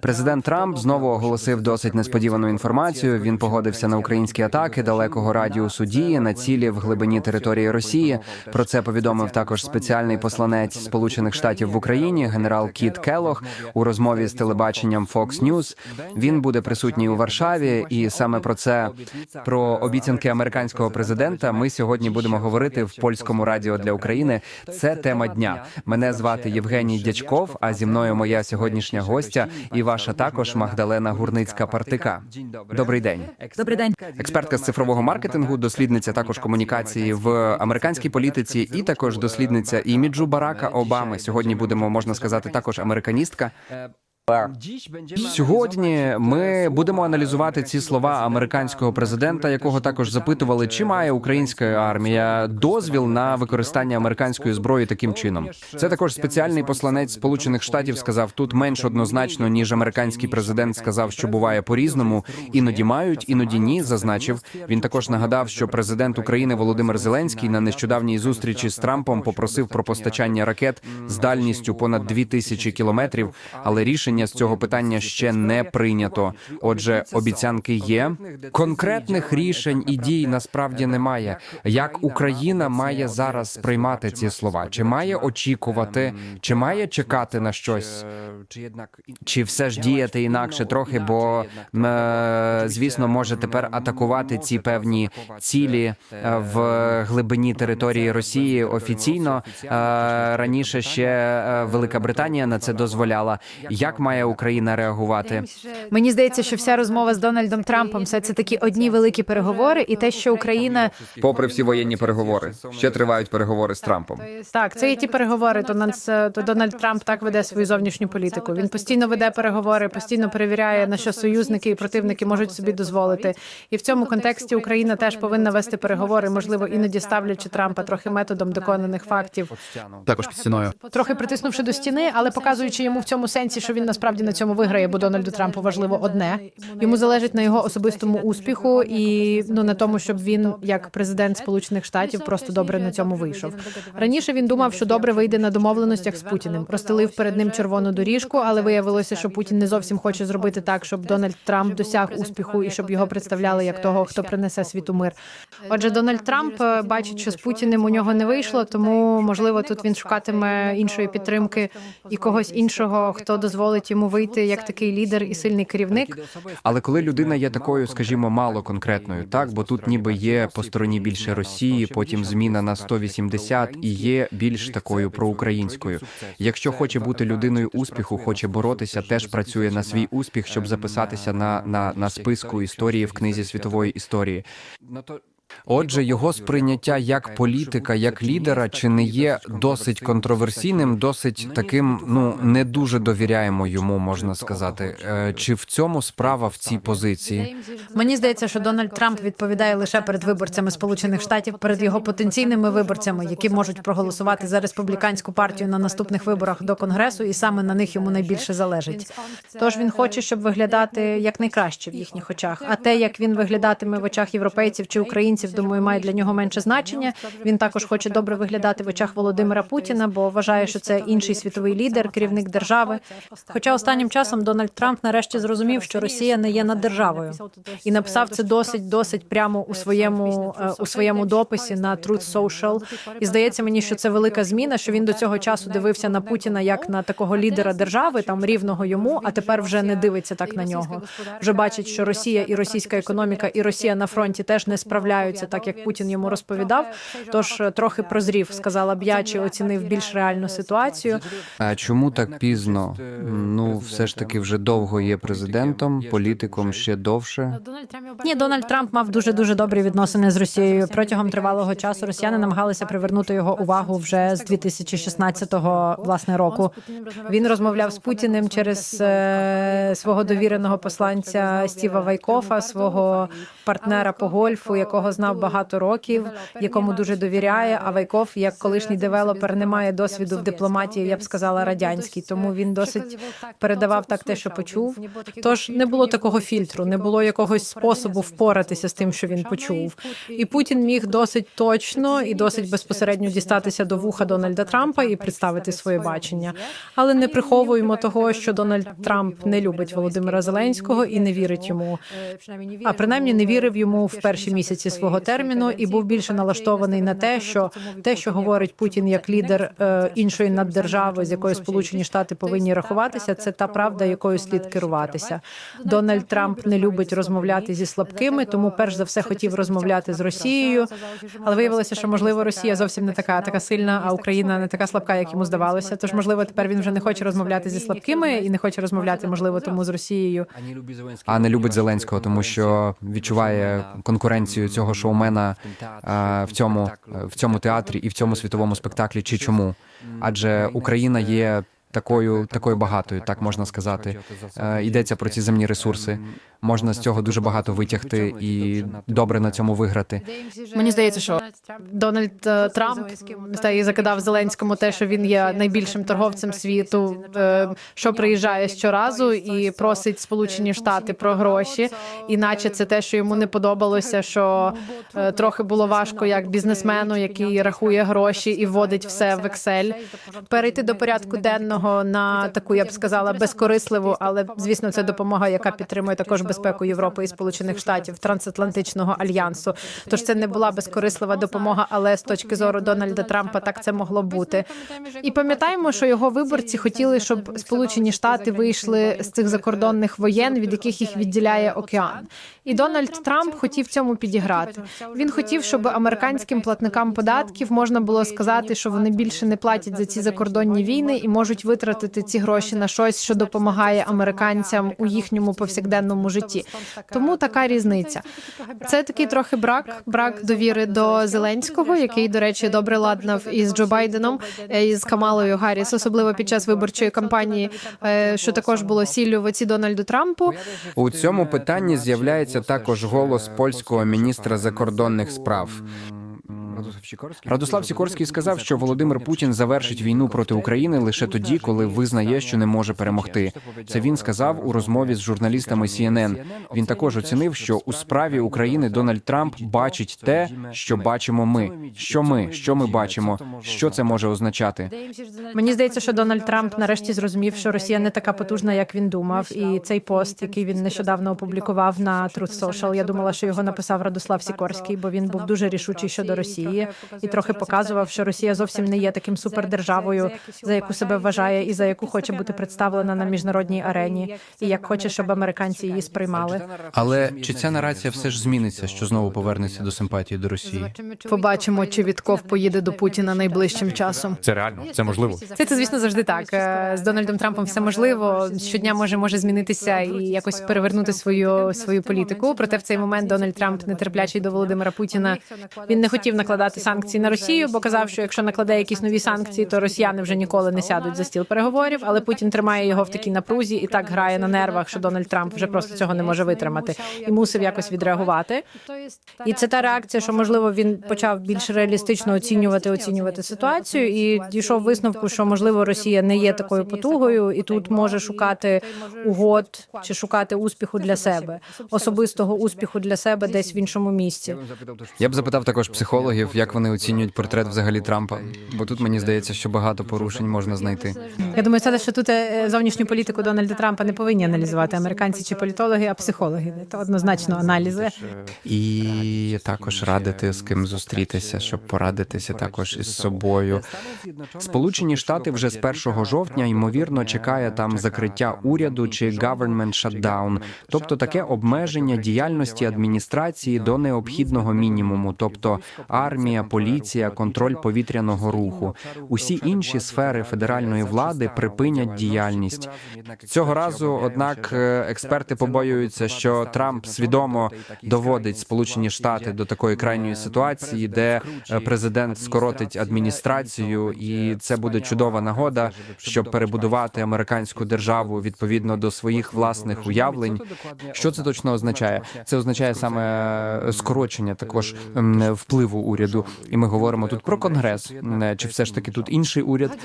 Президент Трамп знову оголосив досить несподівану інформацію. Він погодився на українські атаки далекого радіусу дії на цілі в глибині території Росії. Про це повідомив також спеціальний посланець Сполучених Штатів в Україні, генерал Кіт Келох, у розмові з телебаченням Fox News. Він буде присутній у Варшаві, і саме про це про обіцянки американського президента. Ми сьогодні будемо говорити в польському радіо для України. Це тема дня. Мене звати Євгеній Дячков. А зі мною моя сьогоднішня гостя і ваша також Магдалена Гурницька Партика. Добрий день. Добрий день. Експертка з цифрового маркетингу, дослідниця також комунікації в американській політиці, і також дослідниця іміджу Барака Обами. Сьогодні будемо можна сказати також американістка. Сьогодні ми будемо аналізувати ці слова американського президента, якого також запитували, чи має українська армія дозвіл на використання американської зброї таким чином. Це також спеціальний посланець Сполучених Штатів сказав тут менш однозначно, ніж американський президент сказав, що буває по-різному. Іноді мають, іноді ні. Зазначив. Він також нагадав, що президент України Володимир Зеленський на нещодавній зустрічі з Трампом попросив про постачання ракет з дальністю понад 2000 кілометрів, але рішення з цього питання ще не прийнято. Отже, обіцянки є. Конкретних рішень і дій насправді немає. Як Україна має зараз сприймати ці слова? Чи має очікувати, чи має чекати на щось? Чи все ж діяти інакше трохи? Бо е, звісно, може тепер атакувати ці певні цілі е, в глибині території Росії офіційно. Е, Раніше ще Велика Британія на це дозволяла. Як має Україна реагувати? Мені здається, що вся розмова з Дональдом Трампом все це такі одні великі переговори, і те, що Україна Попри всі воєнні переговори, ще тривають переговори з Трампом. так, це є ті переговори. То нас то Дональд Трамп так веде свою зовнішню політику. Він постійно веде переговори, постійно перевіряє на що союзники і противники можуть собі дозволити. І в цьому контексті Україна теж повинна вести переговори, можливо, іноді ставлячи Трампа трохи методом доконаних фактів, Також під стіною. трохи притиснувши до стіни, але показуючи йому в цьому сенсі, що він насправді на цьому виграє, бо Дональду Трампу важливо одне. Йому залежить на його особистому успіху і ну на тому, щоб він, як президент Сполучених Штатів, просто добре на цьому вийшов. Раніше він думав, що добре вийде на домовленостях з Путіним. Розстелив перед ним червону доріжку, але виявилося, що Путін не зовсім хоче зробити так, щоб Дональд Трамп досяг успіху і щоб його представляли як того, хто принесе світу мир. Отже, Дональд Трамп е, бачить, що з Путіним у нього не вийшло, тому можливо тут він шукатиме іншої підтримки і когось іншого, хто дозволить йому вийти як такий лідер і сильний керівник. Але коли людина є такою, скажімо, мало конкретною, так бо тут ніби є по стороні більше Росії, потім зміна на 180 і є більш такою проукраїнською. Якщо хоче бути людиною успіху, хоче боротися, теж працює на свій успіх, щоб записатися на, на, на списку історії в книзі світової історії. Отже, його сприйняття як політика, як лідера, чи не є досить контроверсійним, досить таким, ну не дуже довіряємо йому, можна сказати. Е, Чи в цьому справа в цій позиції? Мені здається, що Дональд Трамп відповідає лише перед виборцями Сполучених Штатів, перед його потенційними виборцями, які можуть проголосувати за республіканську партію на наступних виборах до конгресу, і саме на них йому найбільше залежить. Тож він хоче, щоб виглядати якнайкраще в їхніх очах. А те, як він виглядатиме в очах європейців чи українців, думаю, має для нього менше значення. Він також хоче добре виглядати в очах Володимира Путіна, бо вважає, що це інший світовий лідер, керівник держави. Хоча останнім часом Дональд Трамп нарешті зрозумів, що Росія не є над державою, і написав це досить досить прямо у своєму е, у своєму дописі на Truth Social. І здається мені, що це велика зміна. Що він до цього часу дивився на Путіна як на такого лідера держави, там рівного йому, а тепер вже не дивиться так на нього. Вже бачить, що Росія і російська економіка, і Росія на фронті теж не справляються так, як Путін йому розповідав. Тож е, трохи прозрів, сказала б я, чи оцінив більш реальну ситуацію. А чому так пізно? Ну, все ж таки, вже довго є президентом, політиком ще довше. Ні, Дональд Трамп мав дуже дуже добрі відносини з Росією. Протягом тривалого часу росіяни намагалися привернути його увагу вже з 2016 власне року. Він розмовляв з Путіним через е, свого довіреного посланця Стіва Вайкофа, свого партнера по гольфу, якого знав знав багато років, якому дуже довіряє. А Вайков, як колишній девелопер, не має досвіду в дипломатії. Я б сказала радянській, тому він досить передавав так те, що почув. Тож не було такого фільтру, не було якогось способу впоратися з тим, що він почув. І Путін міг досить точно і досить безпосередньо дістатися до вуха Дональда Трампа і представити своє бачення. Але не приховуємо того, що Дональд Трамп не любить Володимира Зеленського і не вірить йому. А принаймні не вірив йому в перші місяці свого терміну і був більше налаштований на те, що те, що говорить Путін як лідер е, іншої наддержави, з якою Сполучені Штати повинні рахуватися, це та правда, якою слід керуватися. Дональд Трамп не любить розмовляти зі слабкими, тому перш за все хотів розмовляти з Росією. Але виявилося, що можливо Росія зовсім не така, така сильна, а Україна не така слабка, як йому здавалося. Тож, можливо, тепер він вже не хоче розмовляти зі слабкими і не хоче розмовляти, можливо, тому з Росією. А не любить Зеленського, тому що відчуває конкуренцію цього шоумена а, в цьому в цьому театрі і в цьому світовому спектаклі. Чи чому? Адже Україна є такою такою багатою, так можна сказати. Е, Йдеться про ці земні ресурси. Можна з цього дуже багато витягти і добре на цьому виграти. Мені здається, що Дональд е, Трамп та і закидав Зеленському те, що він є найбільшим торговцем світу, е, що приїжджає щоразу і просить Сполучені Штати про гроші. Іначе це те, що йому не подобалося, що е, трохи було важко як бізнесмену, який рахує гроші і вводить все в Excel. Перейти до порядку денного на таку, я б сказала, безкорисливу, але звісно, це допомога, яка підтримує також безпеку Європи і Сполучених Штатів трансатлантичного альянсу. Тож це не була безкорислива допомога, але з точки зору Дональда Трампа так це могло бути. І пам'ятаємо, що його виборці хотіли, щоб Сполучені Штати вийшли з цих закордонних воєн, від яких їх відділяє океан. І Дональд Трамп хотів цьому підіграти. Він хотів, щоб американським платникам податків можна було сказати, що вони більше не платять за ці закордонні війни і можуть витратити ці гроші на щось, що допомагає американцям у їхньому повсякденному житті. Тому така різниця. Це такий трохи брак, брак довіри до Зеленського, який, до речі, добре ладнав із Джо Байденом із і з Камалою Гарріс, особливо під час виборчої кампанії, е, що також було сіллю в оці Дональду Трампу. У цьому питанні з'являється також голос польського міністра закордонних справ. Радослав Сікорський сказав, що Володимир Путін завершить війну проти України лише тоді, коли визнає, що не може перемогти. Це він сказав у розмові з журналістами CNN. Він також оцінив, що у справі України Дональд Трамп бачить те, що бачимо ми. Що ми, що ми бачимо, що це може означати. Мені здається, що Дональд Трамп нарешті зрозумів, що Росія не така потужна, як він думав. І цей пост, який він нещодавно опублікував на Truth Social, я думала, що його написав Радослав Сікорський, бо він був дуже рішучий щодо Росії і трохи показував, що Росія зовсім не є таким супердержавою, за яку себе вважає, і за яку хоче бути представлена на міжнародній арені, і як хоче, щоб американці її сприймали. Але чи ця нарація все ж зміниться, що знову повернеться до симпатії до Росії? Побачимо, чи Вітков поїде до Путіна найближчим часом. Це реально, це можливо. Це, це звісно завжди так. З Дональдом Трампом все можливо. Щодня може може змінитися і якось перевернути свою свою політику. Проте в цей момент Дональд Трамп нетерплячий до Володимира Путіна. Він не хотів накладати санкції на Росію, бо казав, що якщо накладе якісь нові санкції, то росіяни вже ніколи не сядуть за стіл переговорів. Але Путін тримає його в такій напрузі і так грає на нервах, що Дональд Трамп вже просто цього не може витримати і мусив якось відреагувати. І це та реакція, що можливо він почав більш реалістично оцінювати оцінювати ситуацію, і дійшов висновку, що можливо Росія не є такою потугою, і тут може шукати угод чи шукати успіху для себе, особистого успіху для себе десь в іншому місці. Я б запитав також психологів, як вони оцінюють портрет взагалі Трампа, бо тут мені здається, що багато порушень можна знайти. Я думаю, це що тут е, зовнішню політику Дональда Трампа не повинні аналізувати американці чи політологи, а психологи. Це однозначно аналізи. І також радити з ким зустрітися, щоб порадитися також із собою. Сполучені Штати вже з 1 жовтня ймовірно чекає там закриття уряду чи government shutdown, тобто таке обмеження діяльності адміністрації до необхідного мінімуму, тобто армії. Армія, поліція, контроль повітряного руху. Усі інші сфери федеральної влади припинять діяльність. Цього разу, однак, е, експерти побоюються, що Трамп свідомо доводить Сполучені Штати до такої крайньої ситуації, де е, президент скоротить адміністрацію, і це буде чудова нагода, щоб перебудувати американську державу відповідно до своїх власних уявлень. Що це точно означає? Це означає саме е, скорочення також впливу уряду. І ми говоримо тут про конгрес. Чи все ж таки тут інший уряд?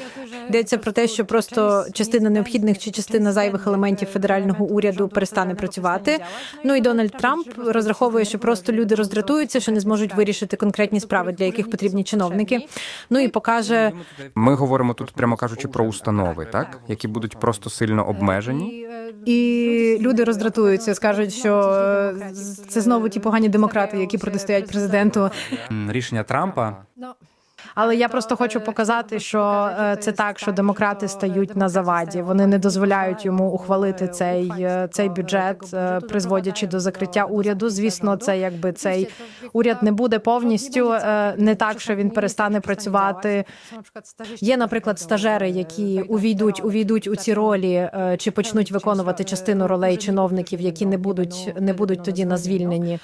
Йдеться про те, що просто частина необхідних чи частина зайвих елементів федерального уряду перестане працювати. Ну і Дональд Трамп розраховує, що просто люди роздратуються, що не зможуть вирішити конкретні справи, для яких потрібні чиновники. Ну і покаже Ми говоримо тут, прямо кажучи, про установи, так які будуть просто сильно обмежені. І люди роздратуються, скажуть, що е, це знову ті погані демократи, які протистоять президенту. Рішення Трампа Але я просто хочу показати, що е, це так, що демократи стають на заваді. Вони не дозволяють йому ухвалити цей, е, цей бюджет, е, призводячи до закриття уряду. Звісно, це якби цей уряд не буде повністю е, не так, що він перестане працювати. Є, наприклад, стажери, які увійдуть, увійдуть у ці ролі чи почнуть виконувати частину ролей чиновників, які не будуть не будуть тоді на звільненні.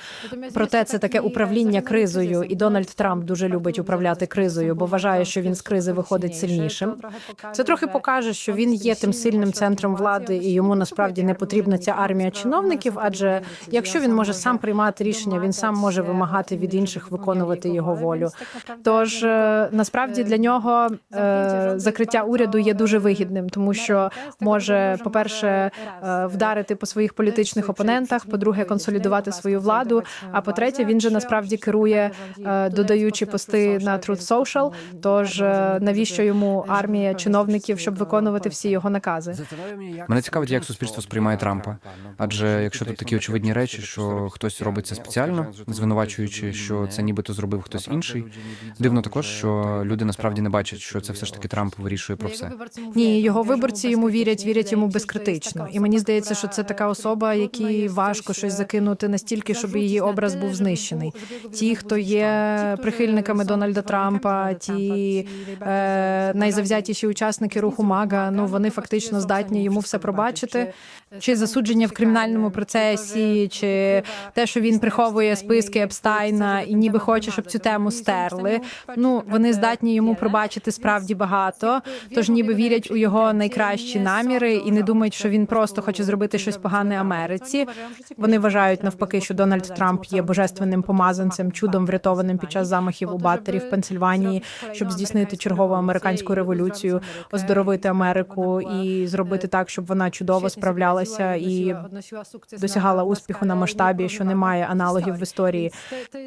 Проте це таке управління кризою, і Дональд Трамп дуже любить управляти кризою, бо вважає, що він з кризи виходить сильнішим. Це трохи покаже, що він є тим сильним центром влади, і йому насправді не потрібна ця армія чиновників. Адже якщо він може сам приймати рішення, він сам може вимагати від інших виконувати його волю. Тож е, насправді для нього е, закриття уряду є дуже вигідним, тому що може, по-перше, е, вдарити по своїх політичних опонентах, по-друге, консолідувати свою владу. А по-третє, він же насправді керує, додаючи пости на Truth Social. Тож е, навіщо йому армія чиновників, щоб виконувати всі його накази? Мене цікавить, як суспільство сприймає Трампа. Адже якщо тут такі очевидні речі, що хтось робить це спеціально, звинувачуючи, що це нібито зробив хтось інший. Дивно також, що люди насправді не бачать, що це все ж таки Трамп вирішує про все. Ні, його виборці йому вірять, вірять йому безкритично. І мені здається, що це така особа, якій важко щось закинути настільки, щоб її образ був знищений. Ті, хто є прихильниками Дональда Трампа, ті е, найзавзятіші учасники руху Мага, ну вони фактично здатні йому все пробачити. Чи засудження в кримінальному процесі, чи те, що він приховує списки Епстайна і ніби хоче, щоб цю тему стерли. Ну вони здатні йому пробачити справді багато. Тож ніби вірять у його найкращі наміри і не думають, що він просто хоче зробити щось погане Америці. Вони вважають навпаки, що Дональд Трамп є божественним помазанцем, чудом врятованим під час замахів у Баттері в Пенсильванії, щоб здійснити чергову американську революцію, оздоровити Америку і зробити так, щоб вона чудово справлялася і досягала успіху на масштабі, що немає аналогів в історії.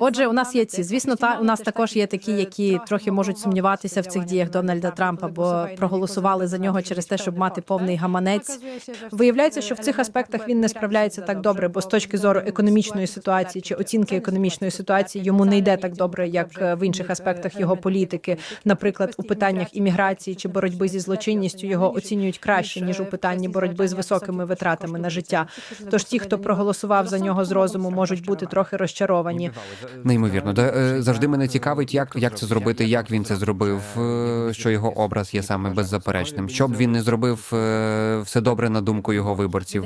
Отже, у нас є ці. Звісно, та у нас також є такі, які трохи можуть сумніватися в цих діях Дональда Трампа, бо проголосували за нього через те, щоб мати повний гаманець. Виявляється, що в цих аспектах він не справляється так добре, бо з точки зору економічної ситуації чи оцінки економічної ситуації йому не йде так добре, як е, в інших аспектах його політики. Наприклад, у питаннях імміграції чи боротьби зі злочинністю його оцінюють краще ніж у питанні боротьби з високими витратами на життя. Тож ті, хто проголосував за нього з розуму, можуть бути трохи розчаровані. Неймовірно, да е, завжди мене цікавить, як, як це зробити, як він це зробив, е, що його образ є саме беззаперечним. Щоб він не зробив е, все добре на думку його виборців.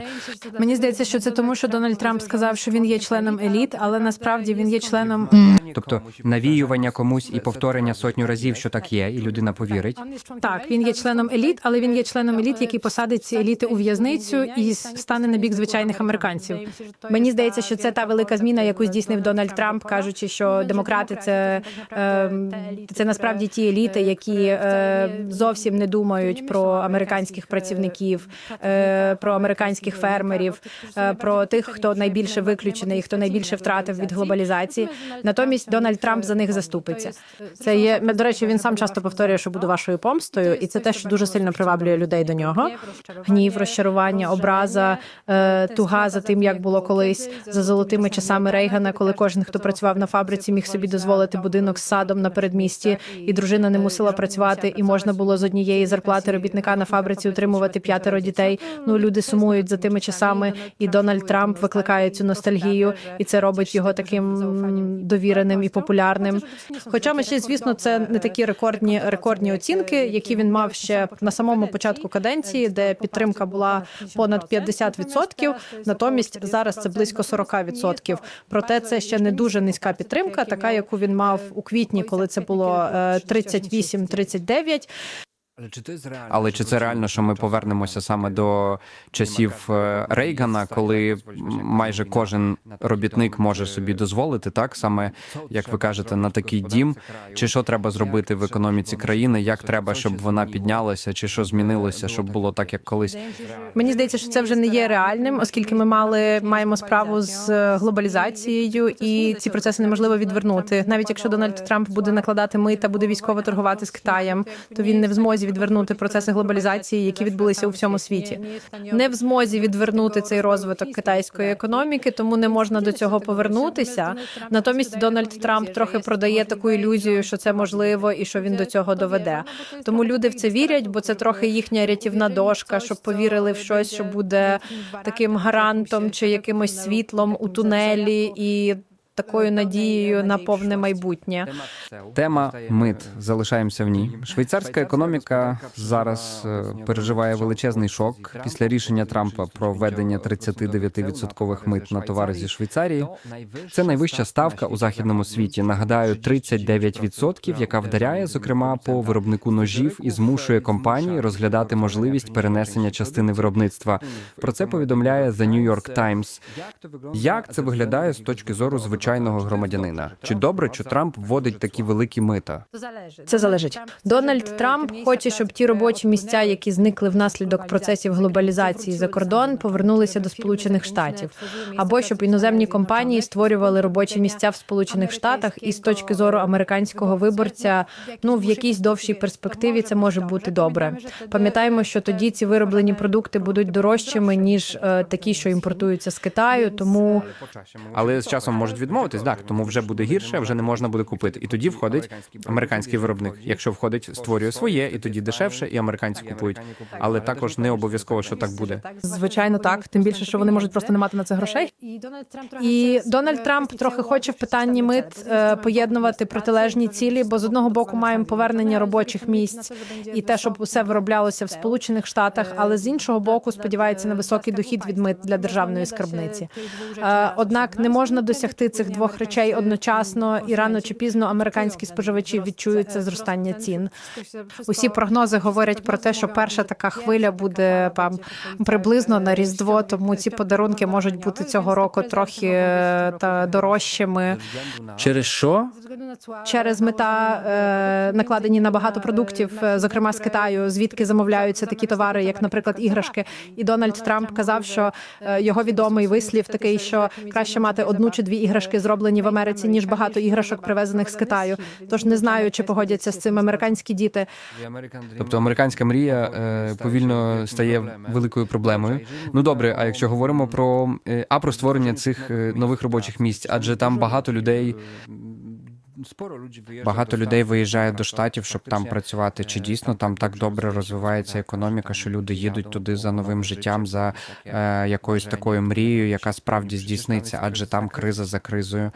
Мені здається, що це тому, що Дональд Трамп сказав, що він є членом еліт, але насправді він є членом Тобто навіювання комусь і повторення сотню разів, що так є, і людина повірить. Так, він є членом еліт, але він є членом еліт, який посадить ці еліти у в'язницю і стане на бік звичайних американців. Мені здається, що це та велика зміна, яку здійснив Дональд Трамп, кажучи, що демократи це, е, це насправді ті еліти, які е, зовсім не думають про американських працівників, е, про американських фермерів, е, про тих, хто найбільше виключений, хто найбільше втратив від глобалізації. Натомість Дональд Трамп за них заступиться. Це є до речі. Він сам часто повторює, що буду вашою помстою, і це те, що дуже сильно приваблює людей до нього. Гнів, розчарування, образа, е, туга за тим, як було колись за золотими часами Рейгана, коли кожен, хто працював на фабриці, міг собі дозволити будинок з садом на передмісті, і дружина не мусила працювати, і можна було з однієї зарплати робітника на фабриці утримувати п'ятеро дітей. Ну люди сумують за тими часами, і Дональд Трамп викликає цю ностальгію, і це робить його таким довіреним і популярним. Хоча ми ще, звісно, це не такі рекордні рекордні оцінки, які він мав ще на самому початку каденції, де підтримка була понад 50%, Натомість зараз це близько 40%. Проте це ще не дуже низька підтримка, така яку він мав у квітні, коли це було е, 38-39. Але чи це реально, що ми повернемося саме до часів е, Рейгана, коли майже кожен робітник може собі дозволити, так саме як ви кажете, на такий дім? Чи що треба зробити в економіці країни? Як треба, щоб вона піднялася, чи що змінилося, щоб було так, як колись? Мені здається, що це вже не є реальним, оскільки ми мали маємо справу з е, глобалізацією, і ці процеси неможливо відвернути. Навіть якщо Дональд Трамп буде накладати мита, буде військово торгувати з Китаєм, то він не в змозі відвернути процеси глобалізації, які відбулися у всьому світі. Не в змозі відвернути цей розвиток китайської економіки, тому не можна до цього повернутися. Натомість Дональд Трамп трохи продає таку ілюзію, що це можливо і що він до цього доведе. Тому люди в це вірять, бо це трохи їхня рятівна дошка, щоб повірили в щось, що буде таким гарантом чи якимось світлом у тунелі і такою надією на повне майбутнє. Тема мит залишаємося в ній. Швейцарська економіка зараз е, переживає величезний шок після рішення Трампа про введення 39% мит на товари зі Швейцарії. Це найвища ставка у західному світі. Нагадаю, 39%, яка вдаряє зокрема по виробнику ножів і змушує компанії розглядати можливість перенесення частини виробництва. Про це повідомляє The New York Times. Як це виглядає з точки зору звичайного громадянина? Чи добре, що Трамп вводить такі великі мита? Це залежить. Дональд Трамп хоче, щоб ті робочі місця, які зникли внаслідок процесів глобалізації за кордон, повернулися до Сполучених Штатів, або щоб іноземні компанії створювали робочі місця в Сполучених Штатах, і з точки зору американського виборця, ну в якійсь довшій перспективі це може бути добре. Пам'ятаємо, що тоді ці вироблені продукти будуть дорожчими ніж е, такі, що імпортуються з Китаю. Тому Але з часом можуть відмовитись, так тому вже буде гірше, вже не можна буде купити. І тоді входить американський виробник. Якщо входить, створює своє, і тоді дешевше, і американці купують. Але також не обов'язково, що так буде. Звичайно, так. Тим більше, що вони можуть просто не мати на це грошей. І Дональд Трамп трохи хоче в питанні мит е, поєднувати протилежні цілі, бо з одного боку маємо повернення робочих місць і те, щоб усе вироблялося в Сполучених Штатах, але з іншого боку сподівається на високий дохід від мит для державної скарбниці. Е, Однак не можна досягти цих двох речей одночасно, і рано чи пізно американські споживачі відчують це зростання цін. Усі прогнози говорять про те, що перша така хвиля буде там приблизно на різдво, тому ці подарунки можуть бути цього року трохи е, та дорожчими Через що? Через мета е, накладені на багато продуктів, е, зокрема з Китаю, звідки замовляються такі товари, як, наприклад, іграшки. І Дональд Трамп казав, що е, його відомий вислів такий, що краще мати одну чи дві іграшки зроблені в Америці, ніж багато іграшок привезених з Китаю. Тож не знаю, чи погодяться з цим американські діти. Тобто американська мрія повільно стає великою проблемою. Ну добре, а якщо говоримо про а про створення цих нових робочих місць, адже там багато людей. Багато людей виїжджає до штатів, щоб там працювати. Чи дійсно там так добре розвивається економіка, що люди їдуть туди за новим життям, за е, якоюсь такою мрією, яка справді здійсниться, адже там криза за кризою.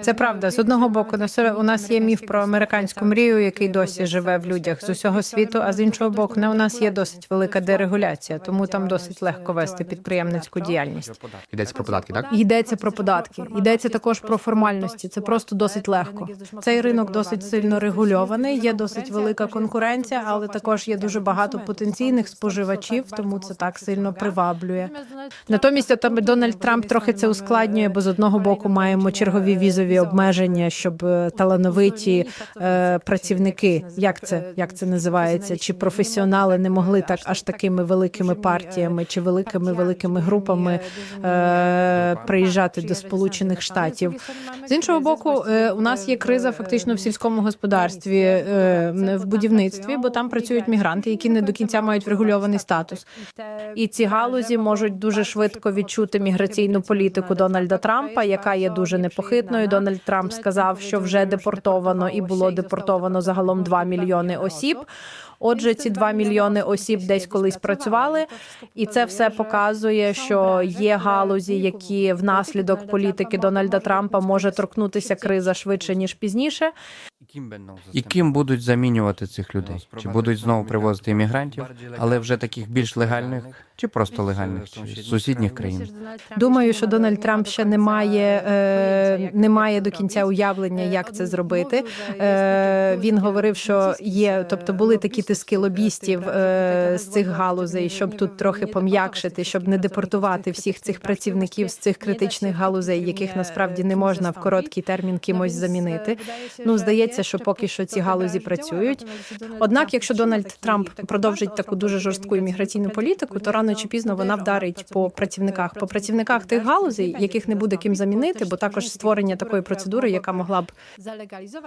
Це правда. З одного боку, у нас є міф про американську мрію, який досі живе в людях з усього світу. А з іншого боку, не у нас є досить велика дерегуляція, тому там досить легко вести підприємницьку діяльність. Йдеться про податки, так? Йдеться про податки, йдеться також про формальності. Це просто досить легко. Цей ринок досить сильно регульований. Є досить велика конкуренція, але також є дуже багато потенційних споживачів, тому це так сильно приваблює. Натомість там Дональд Трамп трохи це ускладнює, бо з одного боку маємо чергові візові обмеження, щоб е, талановиті е, працівники, як це як це називається, чи професіонали не могли так аж такими великими партіями чи великими великими групами е, приїжджати до Сполучених Штатів. З іншого боку, е, у нас є є криза фактично в сільському господарстві, е, в будівництві, бо там працюють мігранти, які не до кінця мають врегульований статус. І ці галузі можуть дуже швидко відчути міграційну політику Дональда Трампа, яка є дуже непохитною. Дональд Трамп сказав, що вже депортовано і було депортовано загалом 2 мільйони осіб. Отже, ці 2 мільйони осіб десь колись працювали, і це все показує, що є галузі, які внаслідок політики Дональда Трампа може торкнутися криза швидше ніж пізніше. І ким будуть замінювати цих людей? Чи будуть знову привозити іммігрантів, але вже таких більш легальних, чи просто легальних чи сусідніх країн? Думаю, що Дональд Трамп ще не має, е, не має до кінця уявлення, як це зробити. Е, він говорив, що є, тобто були такі тиски лобістів е, з цих галузей, щоб тут трохи пом'якшити, щоб не депортувати всіх цих працівників з цих критичних галузей, яких насправді не можна в короткий термін кимось замінити. Ну здається, що поки що ці галузі працюють. Однак, якщо Дональд Трамп продовжить таку дуже жорстку імміграційну політику, то рано чи пізно вона вдарить по працівниках, по працівниках тих галузей, яких не буде ким замінити, бо також створення такої процедури, яка могла б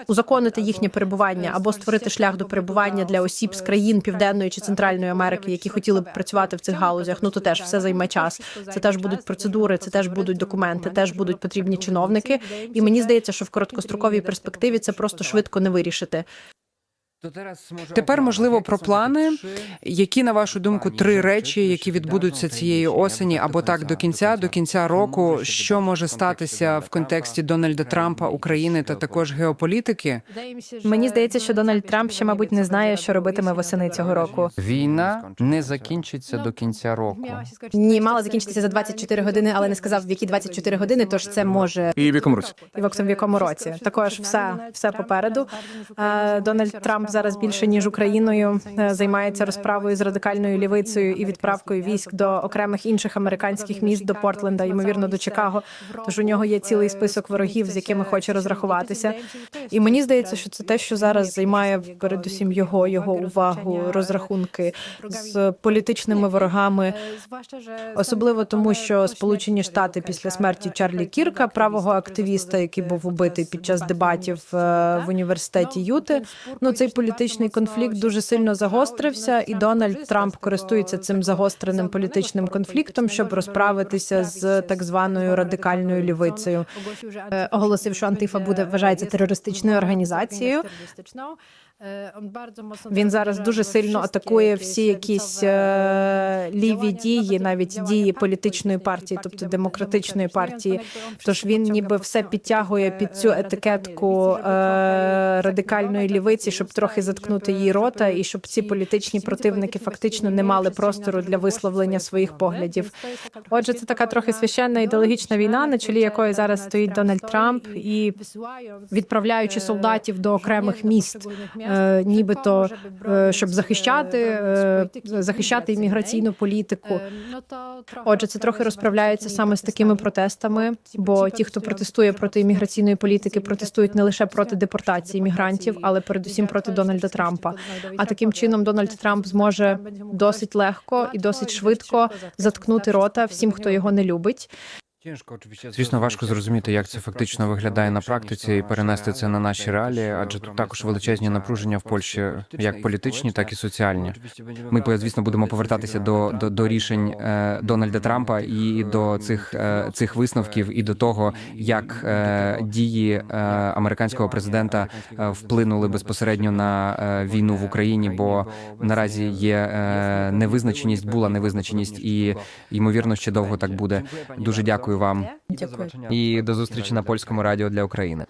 узаконити їхнє перебування або створити шлях до перебування для осіб з країн Південної чи Центральної Америки, які хотіли б працювати в цих галузях. Ну то теж все займе час. Це теж будуть процедури, це теж будуть документи, теж будуть потрібні чиновники. І мені здається, що в короткостроковій перспективі це просто швидко не вирішити. Тепер можливо про плани. Які на вашу думку три речі, які відбудуться цієї осені, або так до кінця, до кінця року, що може статися в контексті Дональда Трампа, України та також геополітики? Мені здається, що Дональд Трамп ще, мабуть, не знає, що робитиме восени цього року. Війна не закінчиться до кінця року. Ні, мала закінчитися за 24 години, але не сказав, в які 24 години, тож це може І в якому році? і в в якому році. Також все, все попереду. Дональд Трамп зараз більше ніж Україною е, займається розправою з радикальною лівицею і відправкою військ до окремих інших американських міст до Портленда, ймовірно, до Чикаго. Тож у нього є цілий список ворогів, з якими хоче розрахуватися. І мені здається, що це те, що зараз займає передусім його його увагу, розрахунки з політичними ворогами. Особливо тому, що Сполучені Штати після смерті Чарлі Кірка, правого активіста, який був убитий під час дебатів е, в університеті Юти. Ну цей політичний конфлікт дуже сильно загострився, і Дональд Трамп користується цим загостреним політичним конфліктом, щоб розправитися з так званою радикальною лівицею. Е, Оголосив, що Антифа буде вважається терористичною організацією. Він зараз дуже сильно атакує всі якісь е, ліві дії, навіть дії політичної партії, тобто демократичної партії. Тож він ніби все підтягує під цю етикетку е, радикальної лівиці, щоб трохи заткнути її рота, і щоб ці політичні противники фактично не мали простору для висловлення своїх поглядів. Отже, це така трохи священна ідеологічна війна, на чолі якої зараз стоїть Дональд Трамп, і відправляючи солдатів до окремих міст, е, нібито е, щоб захищати, е, захищати імміграційну політику. Отже, це трохи розправляється саме з такими протестами, бо ті, хто протестує проти імміграційної політики, протестують не лише проти депортації мігрантів, але передусім проти Дональда Трампа. А таким чином Дональд Трамп зможе досить легко і досить швидко заткнути рота всім, хто його не любить. Звісно, важко зрозуміти, як це фактично виглядає на практиці, і перенести це на наші реалії, адже тут також величезні напруження в Польщі, як політичні, так і соціальні. Ми, звісно, будемо повертатися до, до, до рішень е, Дональда Трампа і до цих, е, цих висновків, і до того, як е, дії е, американського президента е, вплинули безпосередньо на е, війну в Україні, бо наразі є е, невизначеність, була невизначеність, і ймовірно ще довго так буде. Дуже дякую вам Дякую. І до зустрічі на польському радіо для України.